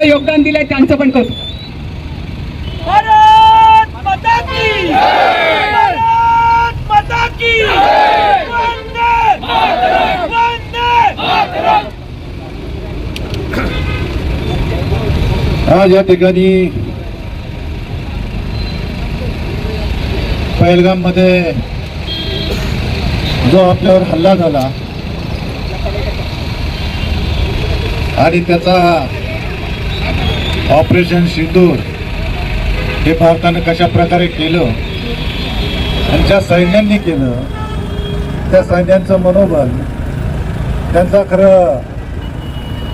योगदान दिलंय त्यांचं पण कौतुक. भारत माता की भारत माता की वंदे वंदे! आज या ठिकाणी पहलगाममध्ये जो आपल्यावर हल्ला झाला आणि त्याचा ऑपरेशन सिंदूर हे भारतानं कशा प्रकारे केलं आणि ज्या सैन्यांनी केलं त्या सैन्यांचं मनोबल त्यांचा खरं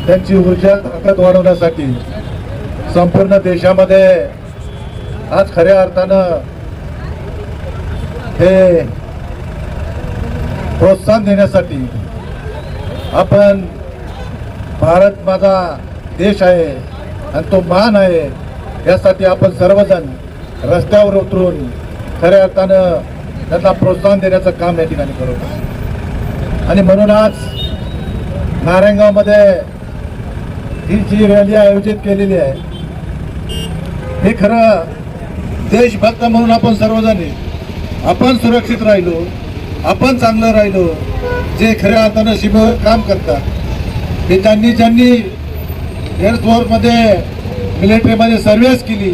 त्यांची ऊर्जा ताकद वाढवण्यासाठी संपूर्ण देशामध्ये आज खऱ्या अर्थानं हे प्रोत्साहन देण्यासाठी आपण भारत माझा देश आहे. आणि तो मान आहे. यासाठी आपण सर्वजण रस्त्यावर उतरून खऱ्या अर्थानं त्यांना प्रोत्साहन देण्याचं काम या ठिकाणी करू. आणि म्हणून आज नारायणगावमध्ये ही जी रॅली आयोजित केलेली आहे हे खरं देशभक्त म्हणून आपण सर्वजण आपण सुरक्षित राहिलो आपण चांगलं राहिलो जे खऱ्या अर्थानं शिबिर काम करतात हे ज्यांनी ज्यांनी एअरफोर्समध्ये मिलिटरीमध्ये सर्व्हिस केली.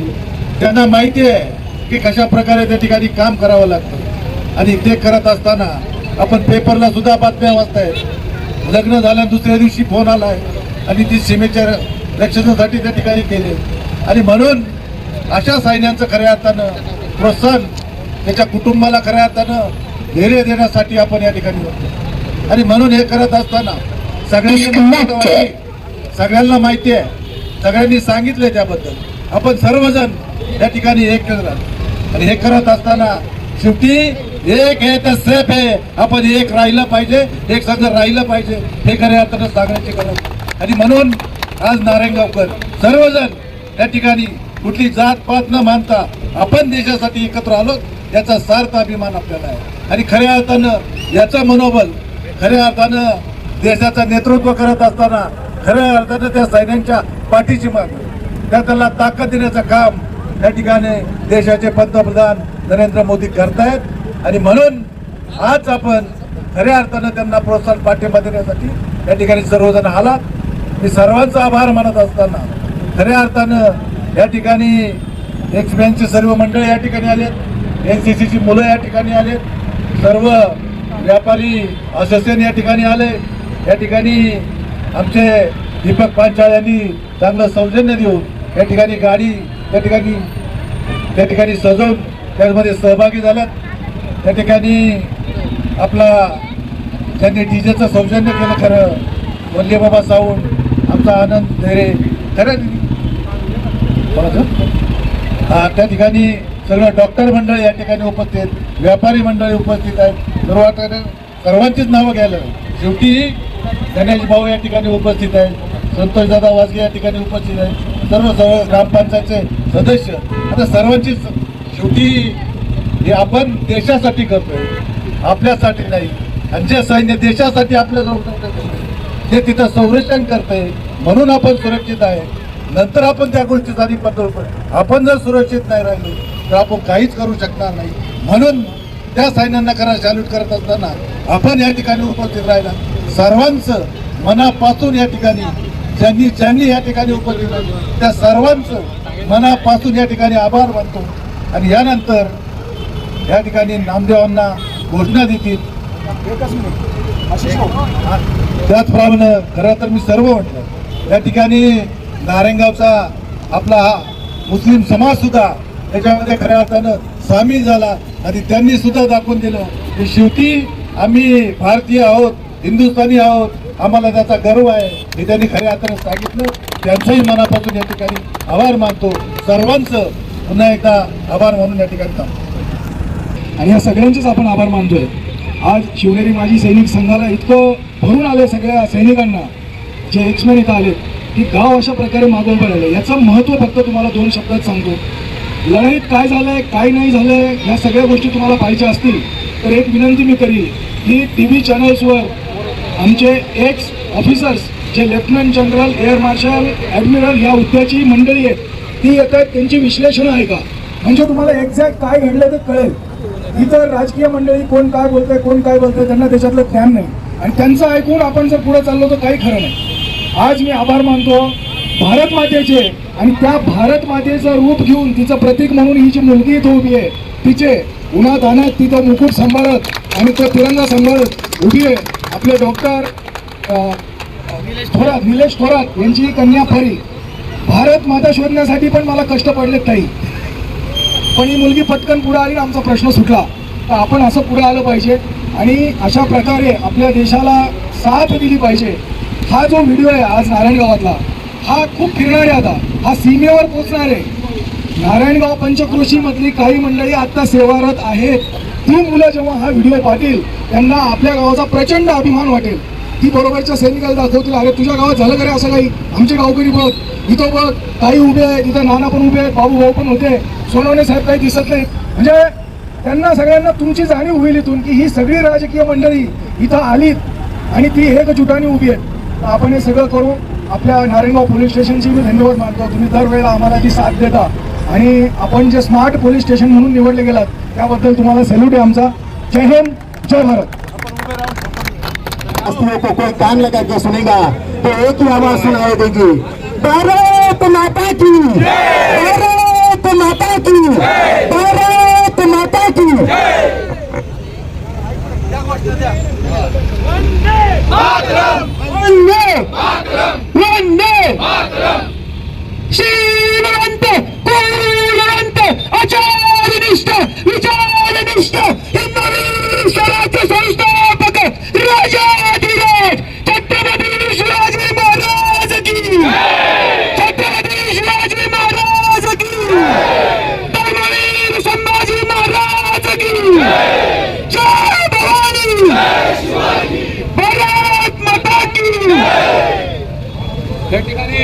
त्यांना माहिती आहे की कशा प्रकारे त्या ठिकाणी काम करावं लागतं. आणि ते करत असताना आपण पेपरला सुद्धा बातम्या वाचतायत लग्न झाल्या दुसऱ्या दिवशी फोन आलाय. आणि ती सीमेच्या रक्षणासाठी त्या ठिकाणी केले. आणि म्हणून अशा सैन्यांचं खऱ्या अर्थानं प्रोत्साहन त्याच्या कुटुंबाला खऱ्या अर्थानं धैर्य देण्यासाठी आपण या ठिकाणी होतो. आणि म्हणून हे करत असताना सगळ्यांनी सगळ्यांना माहिती आहे. सगळ्यांनी सांगितलंय त्याबद्दल. आपण सर्वजण या ठिकाणी एक करत आणि हे करत असताना शेवटी एक आहे तर सेफ आहे. आपण एक राहिलं पाहिजे एक सगळं राहिलं पाहिजे. हे खऱ्या अर्थानं सांगण्याची गरज आणि म्हणून आज नारायणगावकर सर्वजण या ठिकाणी कुठली जात पात न मानता आपण देशासाठी एकत्र आलो याचा सार्थ अभिमान आपल्याला आहे. आणि खऱ्या अर्थानं याचं मनोबल खऱ्या अर्थानं देशाचं नेतृत्व करत असताना खऱ्या अर्थानं त्या सैन्यांच्या पाठीची मागणी. त्या त्याला ताकद देण्याचं काम या ठिकाणी देशाचे पंतप्रधान नरेंद्र मोदी करतायत. आणि म्हणून आज आपण खऱ्या अर्थानं त्यांना प्रोत्साहन पाठिंबा देण्यासाठी या ठिकाणी सर्वजण आलात. मी सर्वांचा आभार मानत असताना खऱ्या अर्थानं या ठिकाणी एक्सपॅनचे सर्व मंडळ या ठिकाणी आलेत. एन सी सीची मुलं या ठिकाणी आलेत. सर्व व्यापारी असोसिएशन या ठिकाणी आले. या ठिकाणी आमचे दीपक पांचाळ यांनी चांगलं सौजन्य देऊन या ठिकाणी गाडी त्या ठिकाणी त्या ठिकाणी सजवून त्यामध्ये सहभागी झाल्यात. त्या ठिकाणी आपला त्यांनी डीजेचं सौजन्य केलं खरं. वल्ले बाबा साऊंड आमचा आनंद धैरे खरं कोणाचं? हा त्या ठिकाणी सगळं डॉक्टर मंडळ या ठिकाणी उपस्थित व्यापारी मंडळी उपस्थित आहेत. सर्व सर्वांचीच नावं घ्यायला शेवटी गणेश भाऊ या ठिकाणी उपस्थित आहेत. संतोष दादा वाजगे या ठिकाणी उपस्थित आहेत. सर्व सर्व ग्रामपंचायतचे सदस्य. आता सर्वांची शेवटी हे आपण देशासाठी करतोय. आपल्यासाठी नाही. आणि जे सैन्य देशासाठी आपल्या ते. तिथं संरक्षण करतंय. म्हणून आपण सुरक्षित आहे. नंतर आपण त्या गोष्टीसाठी पत्र आपण जर सुरक्षित नाही राहिलो तर आपण काहीच करू शकणार नाही. म्हणून त्या सैन्यांना करा सॅल्यूट करत असताना आपण या ठिकाणी उपस्थित राहिला. सर्वांचं मनापासून या ठिकाणी ज्यांनी ज्यांनी या ठिकाणी उपस्थित त्या सर्वांचं मनापासून या ठिकाणी आभार मानतो. आणि यानंतर या ठिकाणी नामदेवांना घोषणा देतील. त्याचप्रमाणे खरं तर मी सर्व म्हटलं या ठिकाणी नारायणगावचा आपला हा मुस्लिम समाज सुद्धा त्याच्यामध्ये खऱ्या अर्थानं सामील झाला. आणि त्यांनी सुद्धा दाखवून दिलं की शेवटी आम्ही भारतीय आहोत. हिंदुस्थानी आहोत. आम्हाला त्याचा गर्व आहे. हे त्यांनी खऱ्या अर्थानं सांगितलं. त्यांचंही मनापासून या ठिकाणी आभार मानतो. सर्वांचं पुन्हा एकदा आभार मानून या ठिकाणी थांबतो. आणि या सगळ्यांचेच आपण आभार मानतोय. आज शिवनेरी माजी सैनिक संघाला इतकं भरून आलं सगळ्या सैनिकांना. जे एक्समॅन इथं आले की गाव अशा प्रकारे मागून पडलं याचं महत्त्व फक्त तुम्हाला दोन शब्दात सांगतो. लढाईत काय झालंय काय नाही झालंय ह्या सगळ्या गोष्टी तुम्हाला पाहिजे असतील तर एक विनंती मी करीन की टी व्ही चॅनल्सवर आमचे एक्स ऑफिसर्स जे lieutenant general air marshal admiral या हुद्द्याची मंडळी आहेत ती येतात त्यांची विश्लेषण आहे का? म्हणजे तुम्हाला एक्झॅक्ट काय घडलं ते कळेल. इतर राजकीय मंडळी कोण काय बोलतंय कोण काय बोलतंय त्यांना त्याच्यातलं ज्ञान नाही. आणि त्यांचं ऐकून आपण जर पुढे चाललो तर काही खरं नाही. आज मी आभार मानतो भारत मातेचे आणि त्या भारत मातेचं रूप घेऊन तिचं प्रतीक म्हणून ही जी मुलगी इथं उभी आहे तिचे उन्हात आणत तिथं मुकुट सांभाळत आणि तो तिरंगा सांभाळत उभी आहे. आपले डॉक्टर थोरात निलेश थोरात यांची कन्या फरी भारत माता शोधण्यासाठी पण मला कष्ट पडले ताई. पण ही मुलगी पटकन पुढे आली आमचा प्रश्न सुटला. तर आपण असं पुढे आलं पाहिजे. आणि अशा प्रकारे आपल्या देशाला साथ दिली पाहिजे. हा जो व्हिडिओ आहे आज नारायणगावातला हा खूप फिरणार आहे आता. हा सीमेवर पोहोचणार. आहे नारायणगाव पंचक्रोशीमधली काही मंडळी आत्ता सेवारत आहेत. ही मुलं जेव्हा हा व्हिडिओ पाहतील त्यांना आपल्या गावाचा प्रचंड अभिमान वाटेल. ती बरोबरच्या सैनिकाला दाखवतील अरे तुझ्या गावात झालं का रे असं काही? आमचे गावकरी बघ इथं बघ काही उभे आहेत इथं नाना पण उभे आहेत बाबू भाऊ पण होते सोनवणे साहेब काही दिसत नाहीत. म्हणजे त्यांना सगळ्यांना तुमची जाणीव होईल इथून की ही सगळी राजकीय मंडळी इथं आलीत आणि ती एकजुटाने उभी आहेत. आपण हे सगळं करू आपल्या नारायणगाव पोलीस स्टेशनची मी धन्यवाद मानतो. तुम्ही दरवेळेला आम्हाला ती साथ देता. आणि आपण जे स्मार्ट पोलीस स्टेशन म्हणून निवडले गेलात त्याबद्दल तुम्हाला सॅल्यूट आहे आमचा. जय हिंद जय भारत. को कोई कान लगा के सुनेगा? तो एक ही आवाज सुनाई देगी. भारत माता की। भारत माता की। त्या ठिकाणी